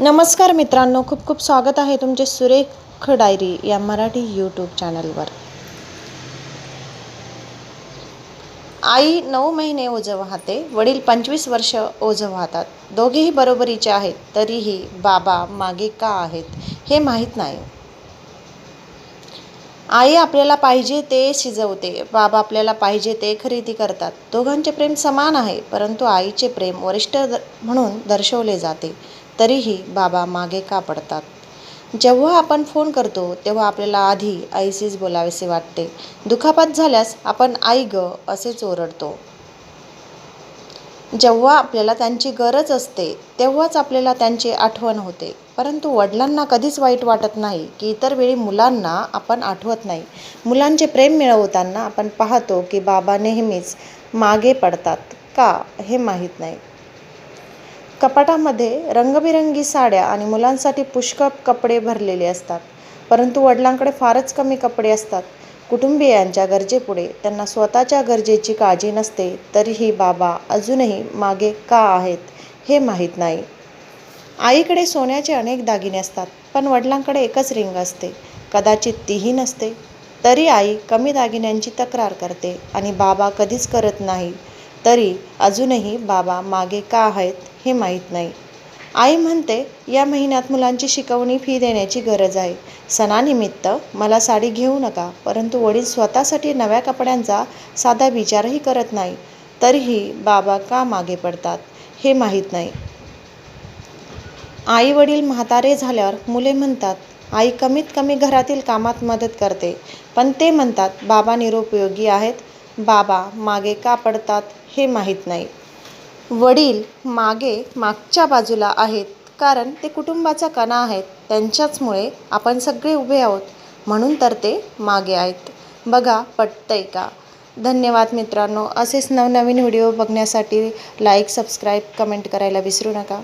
नमस्कार मित्रांनो खूप खूप स्वागत आहे तुमचे सुरेख डायरी या मराठी यूट्यूब चॅनलवर. आई नऊ महिने ओझं वाहते वडील पंचवीस वर्ष ओझं वाहतात. दोघेही बरोबरीचे आहेत तरीही बाबा मागे का आहेत हे माहीत नाही. आई आपल्याला पाहिजे ते शिजवते बाबा आपल्याला पाहिजे ते खरेदी करतात. दोघांचे प्रेम समान आहे परंतु आईचे प्रेम वरिष्ठ द- म्हणून दर्शवले जाते. तरीही बाबा मागे का पडतात? जेव्हा आपण फोन करतो तेव्हा आपल्याला आधी आईशीच बोलावेसे वाटते. दुखापत झाल्यास आपण आई ग असेच ओरडतो. जेव्हा आपल्याला त्यांची गरज असते तेव्हाच आपल्याला त्यांची आठवण होते. परंतु वडिलांना कधीच वाईट वाटत नाही की इतर वेळी मुलांना आपण आठवत नाही. मुलांचे प्रेम मिळवताना आपण पाहतो की बाबा नेहमीच मागे पडतात. का? हे माहीत नाही. कपाटामध्ये रंगबिरंगी साड्या आणि मुलांसाठी पुष्कळ कपडे भरलेले असतात. परंतु वडिलांकडे फारच कमी कपडे असतात. कुटुंबियांच्या गरजेपुढे त्यांना स्वतःच्या गरजेची काळजी नसते तरीही बाबा अजूनही मागे का आहेत हे माहीत नाही. आईकडे सोन्याचे अनेक दागिने असतात पण वडिलांकडे एकच रिंग असते. कदाचित तीही नसते. तरी आई कमी दागिन्यांची तक्रार करते आणि बाबा कधीच करत नाही. तरी अजूनही बाबा मागे का आहेत हे माहीत नाही. आई म्हणते या महिन्यात मुलांची शिकवणी फी देण्याची गरज आहे. सणानिमित्त मला साडी घेऊ नका परंतु वडील स्वतःसाठी नव्या कपड्यांचा साधा विचारही करत नाही. तरीही बाबा का मागे पडतात हे माहीत नाही. आई वडील म्हातारे झाल्यावर मुले म्हणतात आई कमीत कमी घरातील कामात मदत करते. पण ते म्हणतात बाबा निरुपयोगी आहेत बाबा मागे का पडतात हे माहीत नाही. वडील मागे मागच्या बाजूला आहेत कारण ते कुटुंबाचा कणा आहेत. त्यांच्याचमुळे आपण सगळे उभे आहोत. म्हणून तर ते मागे आहेत. बघा पटतंय का? धन्यवाद मित्रांनो. असेच नवनवीन व्हिडिओ बघण्यासाठी लाईक सबस्क्राईब कमेंट करायला विसरू नका.